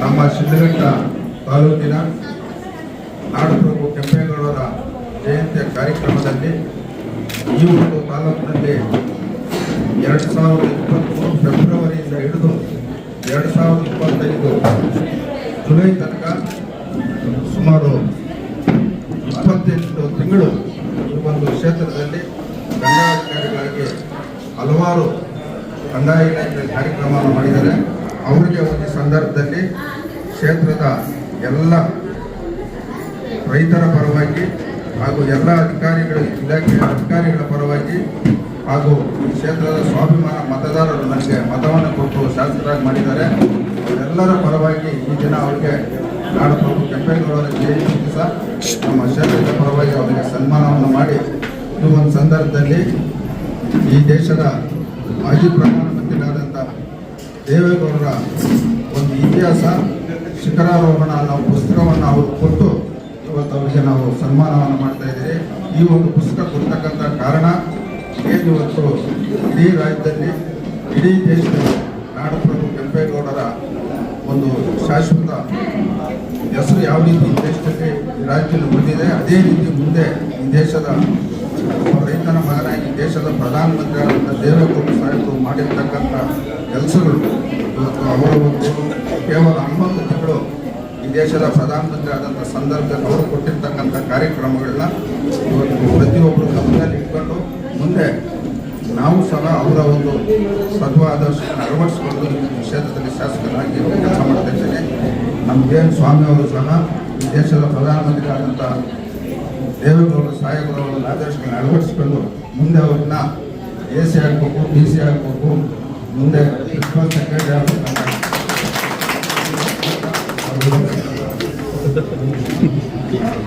ನಮ್ಮ ಶಿಡ್ಲಘಟ್ಟ ತಾಲೂಕಿನ ನಾಡಪ್ರಭು ಕೆಂಪೇಗೌಡರ ಜಯಂತಿಯ ಕಾರ್ಯಕ್ರಮದಲ್ಲಿ ಈ ಒಂದು ತಾಲೂಕಿನಲ್ಲಿ ಎರಡು ಸಾವಿರದ ಇಪ್ಪತ್ತ್ಮೂರು ಫೆಬ್ರವರಿಯಿಂದ ಹಿಡಿದು ಎರಡು ಸಾವಿರದ ಇಪ್ಪತ್ತೈದು ಜುಲೈ ತನಕ ಸುಮಾರು ಇಪ್ಪತ್ತೆಂಟು ತಿಂಗಳು ಈ ಒಂದು ಕ್ಷೇತ್ರದಲ್ಲಿ ದಂಡಾಧಿಕಾರಿಗಳಾಗಿ ಹಲವಾರು ಕಂದಾಯ ಇಲಾಖೆ ಕಾರ್ಯಕ್ರಮವನ್ನು ಮಾಡಿದ್ದಾರೆ. ಅವರಿಗೆ ಒಂದು ಸಂದರ್ಭದಲ್ಲಿ ಕ್ಷೇತ್ರದ ಎಲ್ಲ ರೈತರ ಪರವಾಗಿ ಹಾಗೂ ಎಲ್ಲ ಅಧಿಕಾರಿಗಳ, ಇಲಾಖೆಯ ಅಧಿಕಾರಿಗಳ ಪರವಾಗಿ ಹಾಗೂ ಕ್ಷೇತ್ರದ ಸ್ವಾಭಿಮಾನ ಮತದಾರರು ನನಗೆ ಮತವನ್ನು ಕೊಟ್ಟು ಶಾಸಕರಾಗಿ ಮಾಡಿದ್ದಾರೆ. ಎಲ್ಲರ ಪರವಾಗಿ ಈ ದಿನ ಅವರಿಗೆ ನಾಡಪ್ರಭು ಕೆಂಪೇಗೌಡರ ಜಯಂತಿ ದಿವಸ. ನಮ್ಮ ಕ್ಷೇತ್ರದ ಪರವಾಗಿ ಅವರಿಗೆ ಸನ್ಮಾನವನ್ನು ಮಾಡಿ ಇದು ಒಂದು ಸಂದರ್ಭದಲ್ಲಿ ಈ ದೇಶದ ಮಾಜಿ ಪ್ರಧಾನಮಂತ್ರಿಗಳಾದಂಥ ದೇವೇಗೌಡರ ಒಂದು ಇತಿಹಾಸ, ಶಿಖರಾರೋಹಣ ಅನ್ನೋ ಪುಸ್ತಕವನ್ನು ಅವರು ಕೊಟ್ಟು ಇವತ್ತು ಅವರಿಗೆ ನಾವು ಸನ್ಮಾನವನ್ನು ಮಾಡ್ತಾ ಇದ್ದೀರಿ. ಈ ಒಂದು ಪುಸ್ತಕ ಕೊಡ್ತಕ್ಕಂಥ ಕಾರಣ ಏನು ಇವತ್ತು ಇಡೀ ರಾಜ್ಯದಲ್ಲಿ, ಇಡೀ ದೇಶದಲ್ಲಿ ನಾಡಪ್ರಭು ಕೆಂಪೇಗೌಡರ ಒಂದು ಶಾಶ್ವತ ಹೆಸರು ಯಾವ ರೀತಿ ಈ ದೇಶದಲ್ಲಿ ರಾಜ್ಯದಲ್ಲಿ ಉಳಿದಿದೆ, ಅದೇ ರೀತಿ ಮುಂದೆ ಈ ದೇಶದ ರೈತನ ಮಗನಾಗಿ ದೇಶದ ಪ್ರಧಾನಮಂತ್ರಿಯಾದಂಥ ದೇವೇಗೌಡ ಸಾಹೇಬರು ಮಾಡಿರ್ತಕ್ಕಂಥ ಕೆಲಸಗಳು ದೇಶದ ಪ್ರಧಾನಮಂತ್ರಿ ಆದಂಥ ಸಂದರ್ಭದಲ್ಲಿ ಅವರು ಕೊಟ್ಟಿರ್ತಕ್ಕಂಥ ಕಾರ್ಯಕ್ರಮಗಳನ್ನ ಇವತ್ತು ಪ್ರತಿಯೊಬ್ಬರು ಗಮನದಲ್ಲಿ ಇಟ್ಕೊಂಡು ಮುಂದೆ ನಾವು ಸಹ ಅವರ ಒಂದು ಸತ್ವ ಆದರ್ಶವನ್ನು ಅಳವಡಿಸಿಕೊಂಡು ಕ್ಷೇತ್ರದಲ್ಲಿ ಶಾಸಕರಾಗಿ ಕೆಲಸ ಮಾಡ್ತಾ ಇದ್ದೇನೆ. ನಮಗೇನು ಸ್ವಾಮಿ ಅವರು ಸಹ ಈ ದೇಶದ ಪ್ರಧಾನಮಂತ್ರಿ ಆದಂಥ ದೇವೇಗೌಡರ ಒಂದು ಆದರ್ಶಗಳನ್ನ ಅಳವಡಿಸಿಕೊಂಡು ಮುಂದೆ ಅವ್ರನ್ನ ಎ ಸಿ ಆಗಬೇಕು ಡಿ ಸಿ ಆಗಬೇಕು, ಮುಂದೆ ಪ್ರಿನ್ಸಿಪಲ್ ಸೆಕ್ರೆಟರಿ ಆಗಬೇಕಂತ Thank you.